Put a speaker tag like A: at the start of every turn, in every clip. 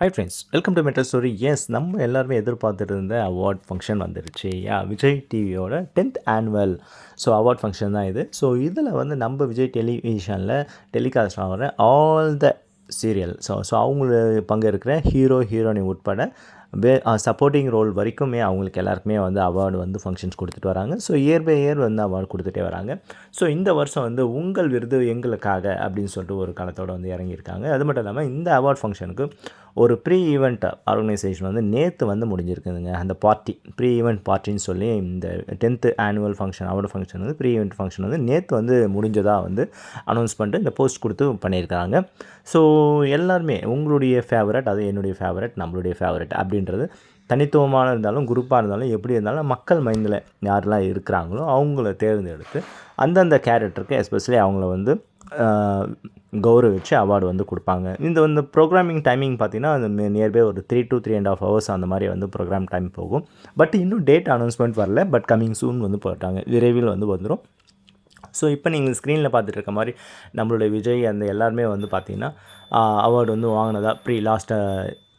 A: Hi friends welcome to metal story yes நம்ம எல்லாருமே எதிர்பார்த்துட்டு இருந்த அவார்ட் ஃபங்க்ஷன் வந்துருச்சு. யா விஜய் டிவியோட tenth annual so award function தான் இது. ஸோ இதில் வந்து நம்ம விஜய் டெலிவிஷனில் டெலிகாஸ்ட் ஆகிற all the serial so so அவங்கள பங்கு இருக்கிற ஹீரோ ஹீரோனி உட்பட சப்போர்ட்டிங் ரோல் வரைக்குமே அவங்களுக்கு எல்லாருக்குமே வந்து அவார்டு வந்து ஃபங்க்ஷன்ஸ் கொடுத்துட்டு வராங்க. ஸோ இயர் பை இயர் வந்து அவார்டு கொடுத்துட்டே வராங்க. ஸோ இந்த வருஷம் வந்து உங்கள் விருது எங்களுக்காக அப்படின்னு சொல்லிட்டு ஒரு காலத்தோடு வந்து இறங்கியிருக்காங்க. அது மட்டும் இல்லாமல் இந்த அவார்ட் ஃபங்க்ஷனுக்கு ஒரு ப்ரீ ஈவெண்ட் ஆர்கனைசேஷன் வந்து நேற்று வந்து முடிஞ்சிருக்குதுங்க. அந்த பார்ட்டி ப்ரீ ஈவெண்ட் பார்ட்டின்னு சொல்லி இந்த tenth annual function award function வந்து ப்ரீ ஈவெண்ட் ஃபங்க்ஷன் வந்து நேற்று வந்து முடிஞ்சதாக வந்து அனௌன்ஸ் பண்ணிட்டு இந்த போஸ்ட் கொடுத்து பண்ணியிருக்காங்க ஸோ எல்லாருமே உங்களுடைய ஃபேவரட் அது என்னுடைய ஃபேவரட் நம்மளுடைய ஃபேவரட் அப்படின்றது தனித்துவமான இருந்தாலும் குரூப்பாக இருந்தாலும் எப்படி இருந்தாலும் மக்கள் மைண்டில் யாரெல்லாம் இருக்கிறாங்களோ அவங்கள தேர்ந்தெடுத்து அந்தந்த கேரக்டருக்கு எஸ்பெஷலி அவங்கள வந்து கௌரவிச்சு அவார்டு வந்து கொடுப்பாங்க. இந்த வந்து ப்ரோக்ராமிங் டைமிங் பார்த்தீங்கன்னா நியர்பை ஒரு three two three and half hours அந்த மாதிரி வந்து ப்ரோக்ராம் டைம் போகும். பட் இன்னும் டேட் அனௌன்ஸ்மெண்ட் வரல பட் கம்மிங் சூன் வந்து போட்டாங்க. விரைவில் வந்து வந்துடும் ஸோ இப்போ நீங்கள் ஸ்க்ரீனில் பார்த்துட்டு இருக்க மாதிரி நம்மளுடைய விஜய் அந்த எல்லாருமே வந்து பார்த்திங்கன்னா அவார்டு வந்து வாங்கினதா ப்ரீ லாஸ்ட்டு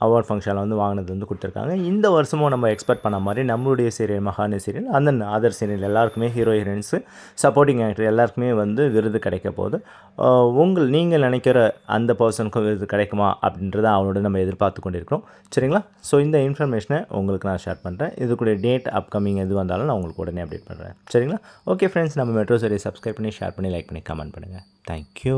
A: அவார்ட் ஃபங்க்ஷனில் வந்து வாங்கினது வந்து கொடுத்துருக்காங்க. இந்த வருஷமும் நம்ம எக்ஸ்பெக்ட் பண்ண மாதிரி நம்மளுடைய சீரியல் மகானி சீரியல் அந்த அதர் சீரியல் எல்லாருக்குமே ஹீரோ ஹீரோயின்ஸு சப்போர்ட்டிங் ஆக்டர் எல்லாருக்குமே வந்து விருது கிடைக்க போது உங்கள் நீங்கள் நினைக்கிற அந்த பர்சனுக்கும் விருது கிடைக்குமா அப்படின்றத அவனோட நம்ம எதிர்பார்த்து கொண்டிருக்கிறோம். சரிங்களா? ஸோ இந்த இன்ஃபர்மேஷனை உங்களுக்கு நான் ஷேர் பண்ணுறேன் இதுக்குடைய டேட் அப்கமிங் எது வந்தாலும் நான் உங்களுக்கு உடனே அப்டேட் பண்ணுறேன் சரிங்களா? ஓகே ஃப்ரெண்ட்ஸ் நம்ம மெட்ரோ சீரியல் சப்ஸ்கிரைப் பண்ணி ஷேர் பண்ணி லைக் பண்ணி கமெண்ட் பண்ணுங்கள் தேங்க்யூ